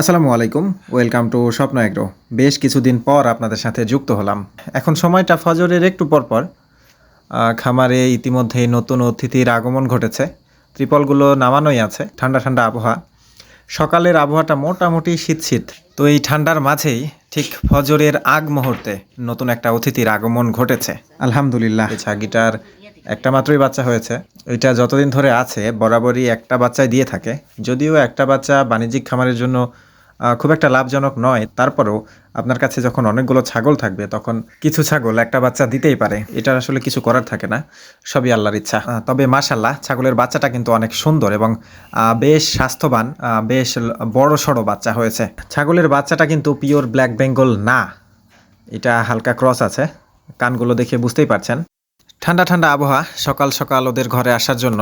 আসসালামু আলাইকুম, welcome to স্বপ্ন এগ্রো। বেশ কিছুদিন পর আপনাদের সাথে যুক্ত হলাম। এখন সময়টা ফজরের একটু পর পর। খামারে ইতিমধ্যে নতুন অতিথির আগমন ঘটেছে। ত্রিপলগুলো নামানোই আছে, ঠান্ডা ঠান্ডা আবহাওয়া। সকালের আবহাওয়াটা মোটামুটি শীত শীত তো এই ঠান্ডার মাঝেই ঠিক ফজরের আগ মুহূর্তে নতুন একটা অতিথির আগমন ঘটেছে। আলহামদুলিল্লাহ। ছাগিটার একটা মাত্রই বাচ্চা হয়েছে। এটা যতদিন ধরে আছে বরাবরই একটা বাচ্চাই দিয়ে থাকে। যদিও একটা বাচ্চা বাণিজ্যিক খামারের জন্য খুব একটা লাভজনক নয়। তারপরেও আপনার কাছে যখন অনেকগুলো ছাগল থাকবে, তখন কিছু ছাগল একটা বাচ্চা দিতেই পারে। এটা আসলে কিছু করার থাকে না। সবই আল্লাহর ইচ্ছা। তবে মাশাল্লাহ ছাগলের বাচ্চাটা কিন্তু অনেক সুন্দর এবং বেশ স্বাস্থ্যবান বেশ বড় সড়ো বাচ্চা হয়েছে। ছাগলের বাচ্চাটা কিন্তু পিওর ব্ল্যাক বেঙ্গল না। এটা হালকা ক্রস আছে। কানগুলো দেখে বুঝতেই পারছেন। ঠান্ডা ঠান্ডা আবহাওয়া সকাল সকাল ওদের ঘরে আসার জন্য।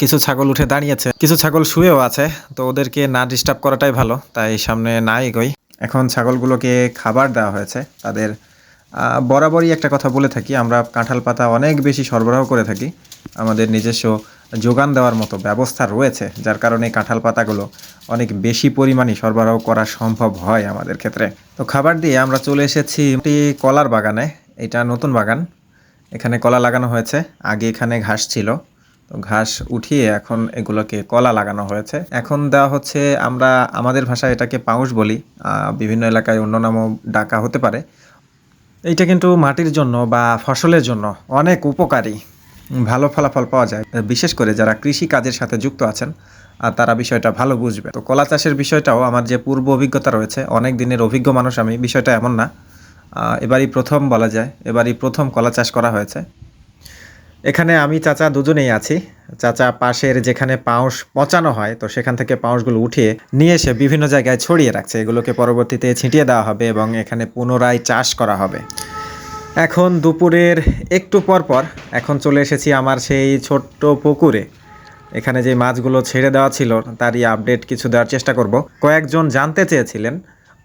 কিছু ছাগল উঠে দাঁড়িয়েছে। কিছু ছাগল শুয়েও আছে, তো ওদেরকে না ডিস্টার্ব করাটাই ভালো, তাই সামনে না এগোই। এখন ছাগলগুলোকে খাবার দেওয়া হয়েছে। তাদের বরাবরই একটা কথা বলে থাকি, আমরা কাঁঠাল পাতা অনেক বেশি সরবরাহ করে থাকি। আমাদের নিজস্ব যোগান দেওয়ার মতো ব্যবস্থা রয়েছে, যার কারণে কাঁঠাল পাতাগুলো অনেক বেশি পরিমাণে সরবরাহ করা সম্ভব হয় আমাদের ক্ষেত্রে। তো খাবার দিয়ে আমরা চলে এসেছি একটি কলার বাগানে, এটা নতুন বাগান। এখানে কলা লাগানো হয়েছে, আগে এখানে ঘাস ছিল। তো ঘাস উঠিয়ে এখন এগুলোকে কলা লাগানো হয়েছে। এখন দেওয়া হচ্ছে আমরা, আমাদের ভাষায় এটাকে পাউস বলি। বিভিন্ন এলাকায় অন্য নামও ডাকা হতে পারে। এইটা কিন্তু মাটির জন্য বা ফসলের জন্য অনেক উপকারী, ভালো ফলাফল পাওয়া যায়। বিশেষ করে যারা কৃষি কাজের সাথে যুক্ত আছেন, আর তারা বিষয়টা ভালো বুঝবে। তো কলা চাষের বিষয়টাও আমার যে পূর্ব অভিজ্ঞতা রয়েছে, অনেক দিনের অভিজ্ঞ মানুষ আমি, বিষয়টা এমন না। এবারই প্রথম বলা যায়, এবারই প্রথম কলা চাষ করা হয়েছে। এখানে আমি চাচা দুজনেই আছি। চাচা পাশের যেখানে পাউস পচানো হয়, তো সেখান থেকে পাউসগুলো উঠিয়ে নিয়ে এসে বিভিন্ন জায়গায় ছড়িয়ে রাখছে। এগুলোকে পরবর্তীতে ছিটিয়ে দেওয়া হবে এবং এখানে পুনরায় চাষ করা হবে। এখন দুপুরের একটু পর পর এখন চলে এসেছি আমার সেই ছোট্ট পুকুরে। এখানে যে মাছগুলো ছেড়ে দেওয়া ছিল, তারই আপডেট কিছু দেওয়ার চেষ্টা করব। কয়েকজন জানতে চেয়েছিলেন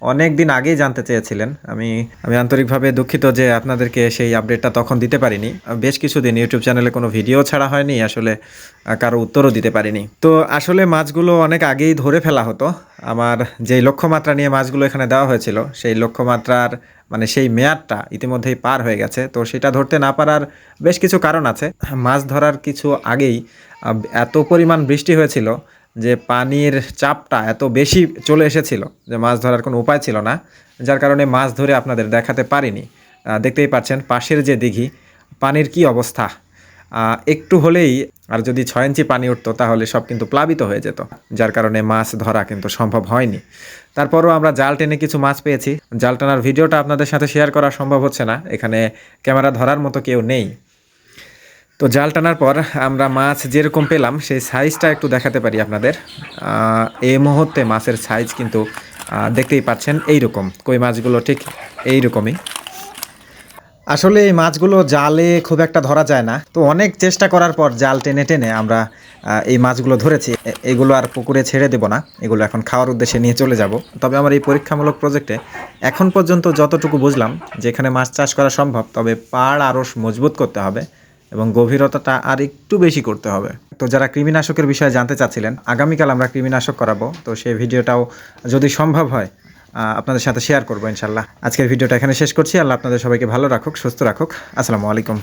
অনেক দিন আগেই জানতে চেয়েছিলেন। আমি আমি আন্তরিকভাবে দুঃখিত যে আপনাদেরকে সেই আপডেটটা তখন দিতে পারিনি। বেশ কিছুদিন ইউটিউব চ্যানেলে কোনো ভিডিও ছাড়া হয়নি, আসলে কারও উত্তরও দিতে পারিনি। তো আসলে মাছগুলো অনেক আগেই ধরে ফেলা হতো। আমার যেই লক্ষ্যমাত্রা নিয়ে মাছগুলো এখানে দেওয়া হয়েছিল, সেই লক্ষ্যমাত্রার মানে সেই মেয়াদটা ইতিমধ্যেই পার হয়ে গেছে। তো সেটা ধরতে না পারার বেশ কিছু কারণ আছে। মাছ ধরার কিছু আগেই এত পরিমাণ বৃষ্টি হয়েছিল যে পানির চাপটা এত বেশি চলে এসেছিল, যে মাছ ধরার কোনো উপায় ছিল না, যার কারণে মাছ ধরে আপনাদের দেখাতে পারিনি। দেখতেই পাচ্ছেন পাশের যে দিঘি, পানির কি অবস্থা। একটু হলেই আর যদি ছয় ইঞ্চি পানি উঠতো, তাহলে সব কিন্তু প্লাবিত হয়ে যেত, যার কারণে মাছ ধরা কিন্তু সম্ভব হয়নি। তারপরও আমরা জাল টেনে কিছু মাছ পেয়েছি। জাল টানার ভিডিওটা আপনাদের সাথে শেয়ার করা সম্ভব হচ্ছে না। এখানে ক্যামেরা ধরার মতো কেউ নেই। তো জাল টানার পর আমরা মাছ যেরকম পেলাম, সেই সাইজটা একটু দেখাতে পারি আপনাদের। এই মুহূর্তে মাছের সাইজ কিন্তু দেখতেই পাচ্ছেন এইরকম। কই মাছগুলো ঠিক এইরকমই। আসলে এই মাছগুলো জালে খুব একটা ধরা যায় না। তো অনেক চেষ্টা করার পর জাল টেনে টেনে আমরা এই মাছগুলো ধরেছি। এগুলো আর পুকুরে ছেড়ে দেবো না। এগুলো এখন খাওয়ার উদ্দেশ্যে নিয়ে চলে যাব। তবে আমার এই পরীক্ষামূলক প্রজেক্টে এখন পর্যন্ত যতটুকু বুঝলাম, যেখানে মাছ চাষ করা সম্ভব, তবে পাড় আরও মজবুত করতে হবে। এবং গভীরতাটা আর একটু বেশি করতে হবে। তো যারা কৃমিনাশকের বিষয়ে জানতে চাচ্ছিলেন, আগামীকাল আমরা কৃমিনাশক করাবো। তো সেই ভিডিওটাও যদি সম্ভব হয় আপনাদের সাথে শেয়ার করব ইনশাল্লাহ। আজকের ভিডিওটা এখানে শেষ করছি। আল্লাহ আপনাদের সবাইকে ভালো রাখুক, সুস্থ রাখুক। আসসালামু আলাইকুম।